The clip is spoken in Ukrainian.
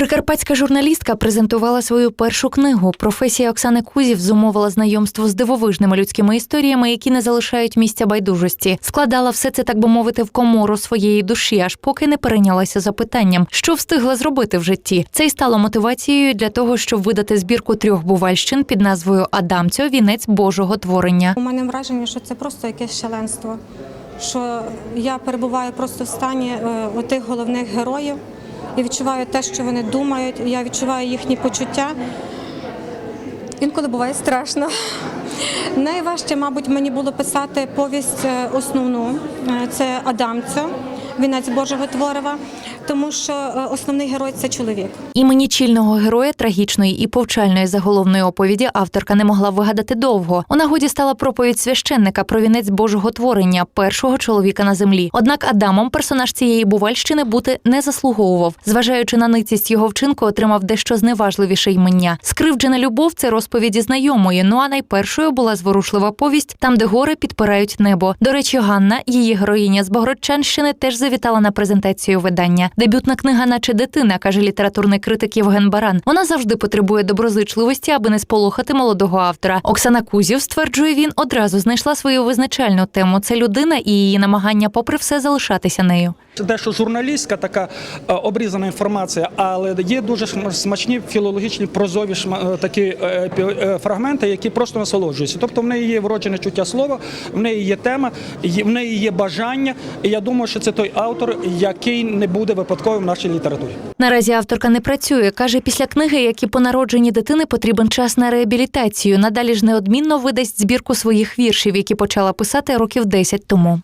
Прикарпатська журналістка презентувала свою першу книгу. Професія Оксани Кузів зумовила знайомство з дивовижними людськими історіями, які не залишають місця байдужості. Складала все це, так би мовити, в комору своєї душі, аж поки не перейнялася запитанням, що встигла зробити в житті. Це й стало мотивацією для того, щоб видати збірку трьох бувальщин під назвою Адамцьо Вінець Божого творення. У мене враження, що це просто якесь шаленство. Що я перебуваю просто в стані е, отих головних героїв і відчуваю те, що вони думають, я відчуваю їхні почуття. Інколи буває страшно. Найважче, мабуть, мені було писати повість е, основну е, це Адамця, вінець Божого творива, тому що е, основний герой це чоловік. Імені чільного героя трагічної і повчальної заголовної оповіді авторка не могла вигадати довго. У нагоді стала проповідь священника про вінець Божого творення, першого чоловіка на землі. Однак Адамом персонаж цієї бувальщини бути не заслуговував. Зважаючи на ницість його вчинку, отримав дещо зневажливіше ймення. Скривджена любов це розповіді знайомої. Ну а найпершою була зворушлива повість, там, де гори підпирають небо. До речі, Ганна, її героїня з Богородчанщини, теж завітала на презентацію видання. Дебютна книга, наче дитина, каже літературний критик Євген Баран. Вона завжди потребує доброзичливості, аби не сполохати молодого автора. Оксана Кузів, стверджує він, одразу знайшла свою визначальну тему. Це людина і її намагання, попри все, залишатися нею. Дещо журналістська така е, обрізана інформація, але є дуже смачні філологічні прозові е, такі е, фрагменти, які просто насолоджуються. Тобто в неї є вроджене чуття слова, в неї є тема, в неї є бажання. І я думаю, що це той автор, який не буде випадковим в нашій літературі. Наразі авторка не працює. каже, після книги, які по народженні дитини, потрібен час на реабілітацію. Надалі ж неодмінно видасть збірку своїх віршів, які почала писати років 10 тому.